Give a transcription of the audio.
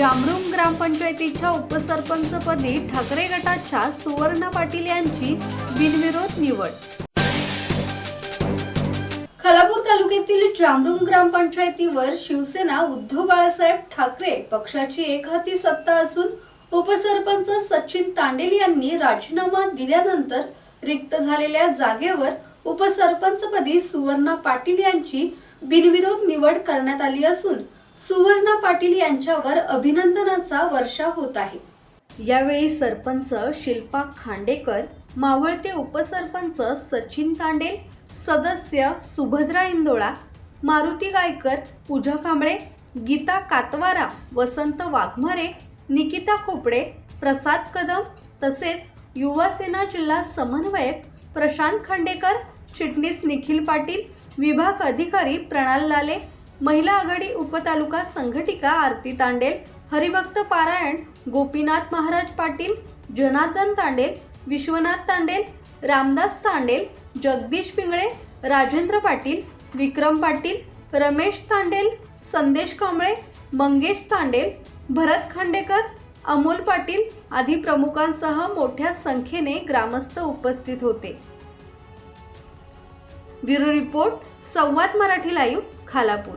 जामरुंग ग्रामपंचायतीच्या उपसरपंचपदी ठाकरे गटाच्या सुवर्णा पाटील यांची बिनविरोध निवड. खालापूर तालुक्यातील जामरुंग ग्रामपंचायतीवर शिवसेना उद्धव बाळासाहेब ठाकरे पक्षाची एकहाती सत्ता असून उपसरपंच सचिन तांडेल यांनी राजीनामा दिल्यानंतर रिक्त झालेल्या जागेवर उपसरपंचपदी सुवर्णा पाटील यांची बिनविरोध निवड करण्यात आली असून सुवर्णा पाटील यांच्यावर अभिनंदनाचा वर्षा होत आहे. यावेळी सरपंच शिल्पा खांडेकर मावळते उपसरपंच सचिन तांडे सदस्य सुभद्रा इंदोळा मारुती गायकर पूजा कांबळे गीता कातवारा वसंत वाघमारे निकिता खोपडे प्रसाद कदम तसेच युवा सेना जिल्हा समन्वयक प्रशांत खांडेकर चिटणीस निखिल पाटील विभाग अधिकारी प्रणाल लाले महिला आघाडी उपतालुका संघटिका आरती तांडेल हरिभक्त पारायण गोपीनाथ महाराज पाटील जनार्दन तांडेल विश्वनाथ तांडेल रामदास तांडेल जगदीश पिंगळे राजेंद्र पाटील विक्रम पाटील रमेश तांडेल संदेश कांबळे मंगेश तांडेल भरत खांडेकर अमोल पाटील आदी प्रमुखांसह मोठ्या संख्येने ग्रामस्थ उपस्थित होते. Bureau report Samvad Marathi live Khalapur.